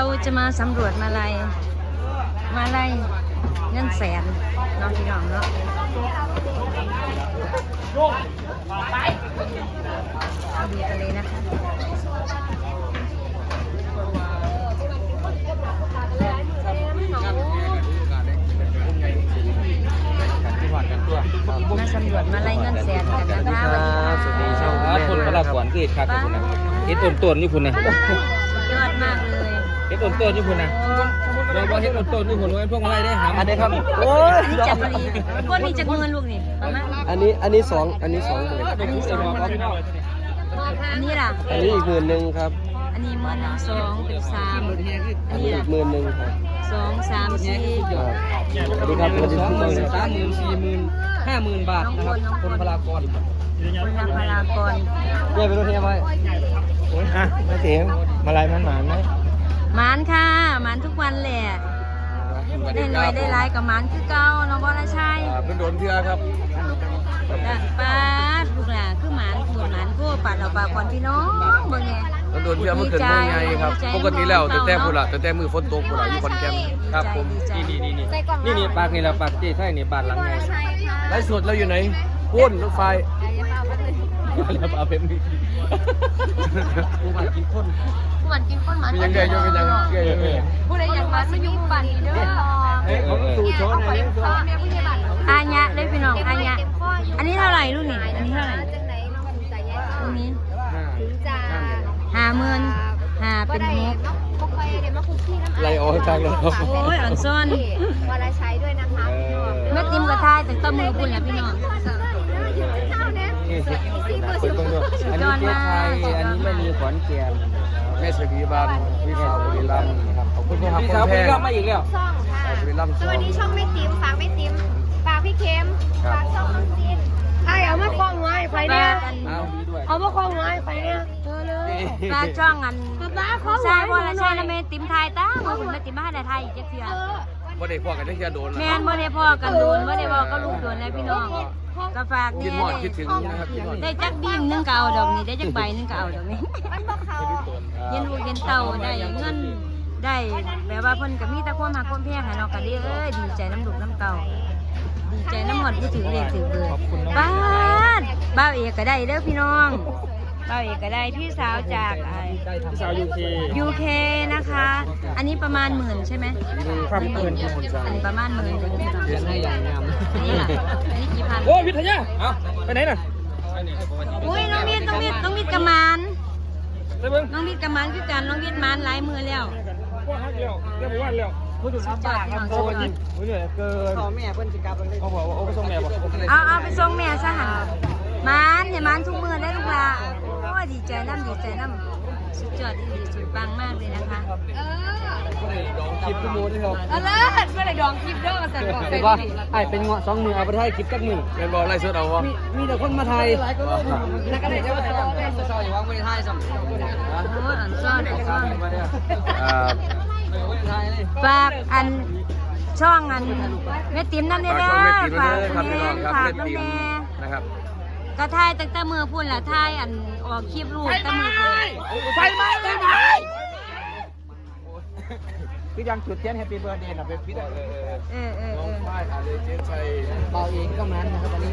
เราจะมาสำรวจมาลัยมาลัยเงินแสนเน้องพี่น้องเนาะมาดูกันเลยนะคะมาสำรวจมาลัยเงินแสนกันนะคะสวัสดีค่ะสวัสดีช่องอ่าคนพระขวัญเกิดครับคุณนะเฮ็ดต้นต้นนี่คุณนะสุดยอดมากเลย เฮ็ดต้นต้นนี่คุณนะเราว่าเฮ็ดต้นต้นนี่คุณไว้พวกอะไรได้หาอันนี้ครับโอ้ยนี่จักรีพวกนี้จักเงินลูกนี่ประมาณอันนี้อันนี้สองอันนี้สองหมื่นอันนี้สองหมื่นอันนี้ล่ะอันนี้อีกหมื่นหนึ่งครับ อันนี้หมื่นสองเป็นสามอัอันนนี้นี้อีล่ะกหมื่นหนึ่งครับสองสามสี่ครับสวัสดีครับสวัสดีสองทุกหคมื่นนสามหมื่นสี่หมื่นห้าหมื่นบาทนะครับคนพลากรคุณนางพลากรเนี่ยเป็นรถเทียมไว้โอ้ยอะไม่เสียงมาลายมันหมานไหม หมานค่ะหมานทุกวันแหละได้หน่อยได้หลายกับหมานคือเก่าเนาะบ่ละชัยเป็นโดนเทือครับด้านป้าดลูกหลานคือหมานคือหมานกูปัดเอาปากก่อนพี่น้องเบิ่งไงโดนเที่ยวเมื่อคืนเมื่อไงครับ ปกติแล้วแต่แต่พูดละแต่แต่มือฝนตกพูดละอยู่คอนแกนครับผมนี่นี่นี่นี่นี่ปากนี่แหละปากเจ๊ใช่นี่บาทหลังไงไลฟ์สดเราอยู่ไหนพุ่นรถไฟ แล้วเอาเป็นมีกูมากินคนกูหวานกินข้นหมานยังไงยังไงยังไงยังไงผู้ใดอยากมามาอยู่ปั่นเด้อเฮ้ยเขาสูโชว์หน่อยอาญะได้พี่น้องอาญะอันนี้เท่าไหร่ลูกนี่อันนี้เท่าไหร่ลูกนี้ห้าหมื่นห้าเป็นหกไล่ออกทางเลยโอ้ยอ่อนซ่อนวลาใช้ด้วยนะคะแม่ติมกระทายแต่ต้มมือพุ่นแหละพี่น้อง นี่ยคนตรงนี้อันนี้เจ๊ไทยอันนี้ไม่มีขอนแก่นแม่สวีบานพี่สาวบุรีรัมย์ครับขอบคุณพี่สาวพี่ก็มาอีกแล้วช่องค่ะบุรีรัมย์สวัสดีช่องไม่ติมฝากไม่ติมฝากพี่เค็มฝากช่องน้องจีนไอเอามาคล้องไว้ไฟปเนี่ยเอาดีด้วยเอามาคล้องไว้ไฟเนี่ยเออเลยปลาช่องอันป้าขอใช่บ่ละใช่ละแม่ติมไทยตามือพุ่นแม่ติมมาให้ไทยอีกจักเทื่อบ่ได้พ่อกันได้แค่โดนแม่นบ่ได้พ่อกันโดนบ่ได้บอกก็ลูกโดนแล้วพี่น้อง ก็ฝากคินี่ดหอดคิดถึงนะครับคิดหอดได้จักบีมหนึงก็เอาดอกนี้ได้จักใบหนึงก็เอาดอกนี้มันบอกเขาเย็นลูกเย็นเต่าได้เงินได้แบบว่าเพิ่นก็มีแต่ความหักความแพงให้เนาะก็ดีเอ้ยดีใจน้ำลูกน้ำเต่าดีใจน้ำหมดผู้ถือเลขถือเบอร์บ้านบ้าวเอกก็ได้เด้อพี่น้อง บ้าวเอกก็ได้พี่สาวจากพี่สาวยูเคยูเคนะคะ อันนี้ประมาณหมื่นใช่ไหมครับเพื่อนที่หมดใจอันนี้ประมาณหมื่นเรียนให้อย่างงามอันนี้ล่ะอันนี้กี่พันโอ้พิทยาเอาไปไหนน่ะอุ้ยน้องมิดน้องมิดน้องมิดกระมานไปเบิ้งน้องมิดกระมานคือกันน้องมิดมานหลายมือแล้วพวกฮักเร็วเรียกว่าเร็วผู้ดูน้ำปากครับโอ้ยโอ้ยเนี่ยเกินพ่อแม่เพิ่นสิกลับเลยเขาบอกว่าโอ้ไปส่งแม่บอกเอาเอาไปส่งแม่ซะหันมานอย่ามานทุกมือได้ลูกหลาโอ้ ยดีใจน้ำดีใจน้ำสุดยอดดีสุดปังมากเลยนะคะคลิปทุกโมด้วยครับเออเลิศเมื่อไหร่ดองคลิปเด้อมาสั่นบอกเห็นป่ะไอ้เป็นเงาะสองมือเอาไปให้คลิปจักมือแม่นบอกไลฟ์สดเอาวะมีมีแต่คนมาไทยแล้วก็เลยจะมาต่อเลยซอยอยู่ว่างไม่ได้ไทยสัมโอ้ยอ่อนซ่อนอ่อนซ่อนอ่าฝากอันช่องอันแม่ติ๋มน้ำเด้ฝาอกช่องแม่ติ๋มด้วยนะครับพี่น้องครับฝากแม่ติ๋มน้ำแน่นะครับก็ทายตั้งแต่มือพุ่นละทายอัน ออกคลิปรูปตั้งมือพุ่นไฟไหม้ไฟไหม้คือยังจุดเทียนแฮปปี้เบิร์ดเดย์นะเป็นพี่ได้เออเออเออป้ายอาเลเจนชัยเบาเองก็มันนะครับวันนี้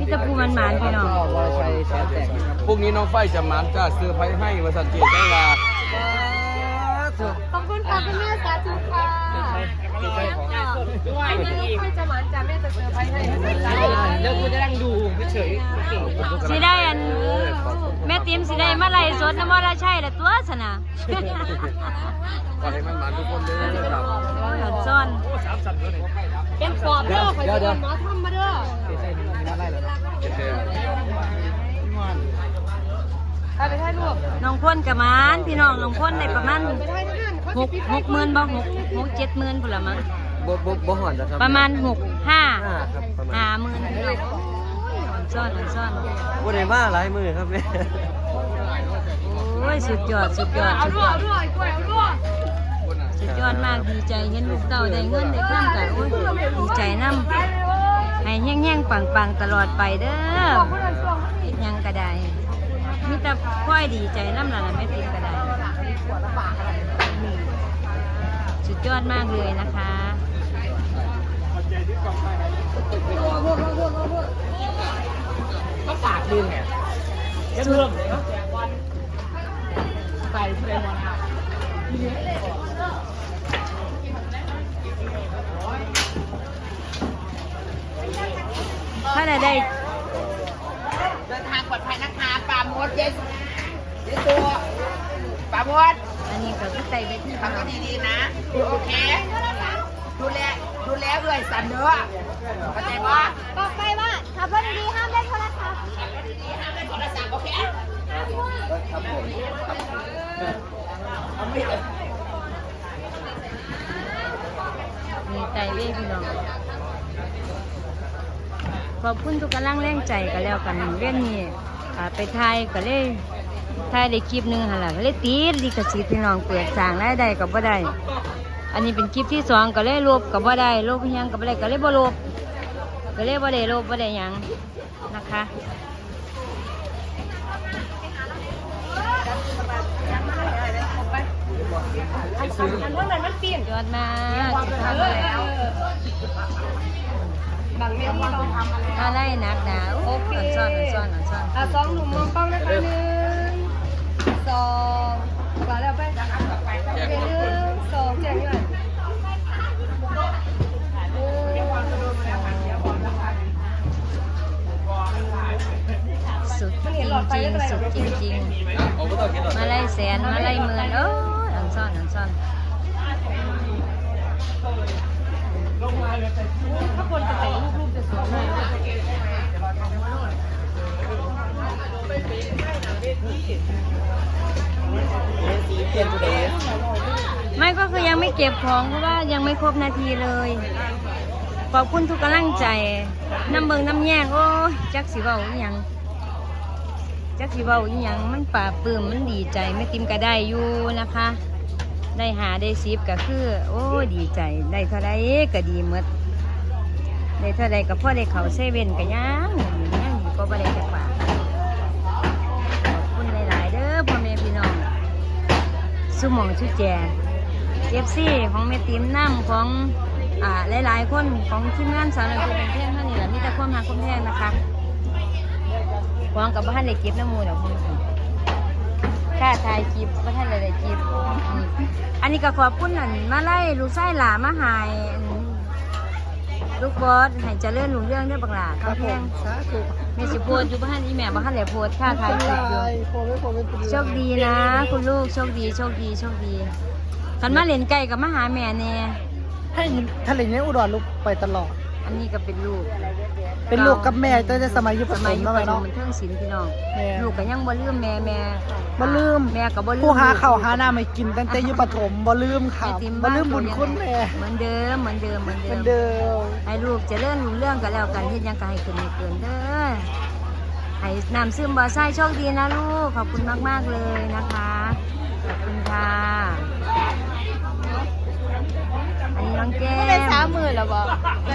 มีแตะปูมันหมานพี่น้องก็วรชัยแสนแตกนะครับพรุ่งนี้น้องไฟจะมานจ้าซื้อไพ่ให้วสันเจียจังลาขอบคุณค่ะคุณแม่สาธุค่ะ ไอ้นี่ค่อยจะหวานจ้าแม่จะเซอร์ไพรส์ให้เดี๋ยวกูจะนั่งดูเฉยสิได้อันแม่ติ๋มสิได้มาไล่สดน้ำมันละใช่ละตัวสนะขอให้มันหมานทุกคนเลยนะครับโอ้ยอ่อนซ่อนเป็นปอบเด้อคอยจะหมอทำมาเด้อโอเคไปไปถ่ายรูปน้องพ่นกับหมานพี่น้องน้องพ่นได้ประมาณไปถ่ายนั่นเขาหกหกหมื่นบ่หกหกเจ็ดหมื่นพุ่นละมั้ง บ่บ่บ่หอนนะครับประมาณหกห้าห้าครับประมาณห้าหมื่นพี่น้องอ่อนซ่อนอ่อนซ่อนบ่ได้มาหลายมือครับแม่โอ้ยสุดยอดสุดยอดเอาสุดด้วยยอเอาดด้วยกล้วยเอาด้วยสุดยอดมากดีใจเห็นลูกเต่าได้เงินได้ข้ามกันโอ้ยดีใจน้ำให้แห้งๆปังๆตลอดไปเด้อเฮ็ดหยังก็ได้มีแต่ค่อยดีใจน้ำละนะแม่ติมก็ได้สุดยอดมากเลยนะคะ ก็ปากดึงไงจะเพิ่มเลยครับแจกวันใส่เฟรมวันครับถ้าได้ได้เดินทางปลอดภัยนะคะปลาโมดเยสเยสตัวปลาโมดอันนี้ก็คือไต่ไปที่ทำก็ดีๆนะ โอเค ดูแล ดูแลเอื่อยสันเด้อเข้าใจปะบอกไปว่าขับรถดีๆห้ามเล่นโทรศัพท์ห้ามเล่นโทรศัพท์โอเคมีไต่เว้ยพี่น้องขอบคุณทุกกำลังแรงใจก็แล้วกันเรื่องนี้อ่าไปไทยก็เลยไทยได้คลิปหนึงหั่นล่ะก็เลยติดลิขสิทธิ์พี่น้องเปิดสร้างรายได้ก็บ่ได้ อันนี้เป็นคลิปที่สองก็เลยลบก็บ่ได้ลบยังก็บ่ได้ก็เลยบ่ลบก็เลยบ่ได้ลบบ่ได้ยังนะคะอันว่านั้นมันเปลี่ยนยอดมากท้ายแล้วบางเรื่องที่เราทำอะไรมาไล่นักหนาโอเคซ่อนซ่อนซ่อนอะสองหนุ่มมองกล้องนะคะหนึ่งสอง สุดจริงจริงสุดจริงจริงมาไล่แสนมาไล่หมื่นโอ้ยอันซ่อนอันซ่อนถ้าคนจะแต่งรูปรูปจะสวยมากไม่ก็คือยังไม่เก็บของเพราะว่ายังไม่ครบนาทีเลยขอบคุณทุกกำลังใจ น้ำเบิงน้ำแยงโอ้จักสิเบาอีหยัง จักสิเบาอีหยังมันป่าปลื้มมันดีใจไม่ติมก็ได้อยู่นะคะ ได้หาได้ซิบก็คือ โอ้ดีใจได้เท่าไรก็ดีหมดได้เท่าไรก็พ่อได้เขาเซเว่นก็ยังยังดีก็บ่ได้จักบาทขอบคุณหลาย ๆ เด้อพ่อแม่พี่น้องสุหมองชุแจเอฟซีของเมติมน้ำของอ่าหลาย ๆ คนของทีมงานสาวนันเป็นเพื่อนเท่านี้แหละมีแต่ความหาความแพงนะคะ หวังกับบ้านได้เก็บน้ำมูลดอกคุณค่าทายคลิปบ้านได้ได้คลิปอืมอันนี้ก็ขอบคุณนั่นมาไล่ลูกไส้หลามาหายอืมลูกบอสให้เจริญรุ่งเรื่องเด้อบักหลาครับผมเมสิโพดอยู่บ้านอีแม่บ้านได้โพดค่าทายคลิปอยู่โชคดีนะ คุณลูกโชคดีโชคดีโชคดีกันมาเล่นไก่กับมาหาแม่เนี่ยให้ทะเลในอุดรลูกไปตลอด อันนี้ก็เป็นลูกเป็นลูกกับแม่ตั้งแต่สมัยอยู่ปสฐมัยมอยู่แล้วประถมเนาะ มันเทิงศิลป์พี่น้องแม่ ลูกก็ยังบ่ลืมแม่แม่บ่ลืมแม่ก็บ่ลืมผู้หาข้าวหาน้ำให้กินตั้งแต่อยู่ปฐมบ่ลืมข่าแม่วติ๋มบ่ลืมบุญคุณแม่เหมือนเดิมเหมือนเดิมเหมือนเหเดิมือนมเดิมให้ลูกเจะเลื่อนรุ่งเรื่องกันแล้วกันเฮ็ดหยังก็ให้ขึ้นให้เกินเด้อให้น้ำซึมบ่อไส้โชคดีนะลูกขอบคุณมากๆเลยนะคะขอบคุณค่ะ อันนี้น้องแก้มเป็นสามหมื่นแล้วบอก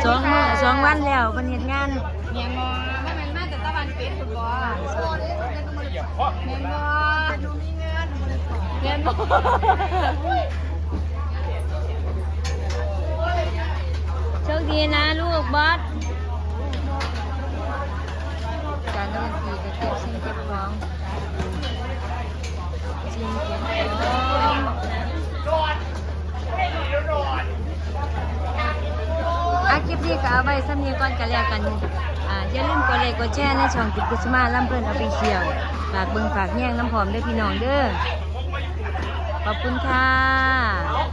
สองมื้อสองวันแล้วเพิ่นเฮ็ดงานเมียงอไม่เป็นมาแต่ตะวันเป็ดคุณบอเมียงอดูมีเงินเงินบอโชคดีนะลูกบอสการดนตรีก็เก็บสิ่งเก็บของสิ่งเก็บของ อาคลิปนี้ก็เอาไว้สำเนียงก่อนกันแล้วกันอ่าอย่าลืมกดไลค์กดแชร์ในช่องกิจกุศมาลำเพิ่นเอาไปเชียวฝากเบิ่งฝากแย่งน้ำหอมด้วยพี่น้องเด้อขอบคุณค่ะ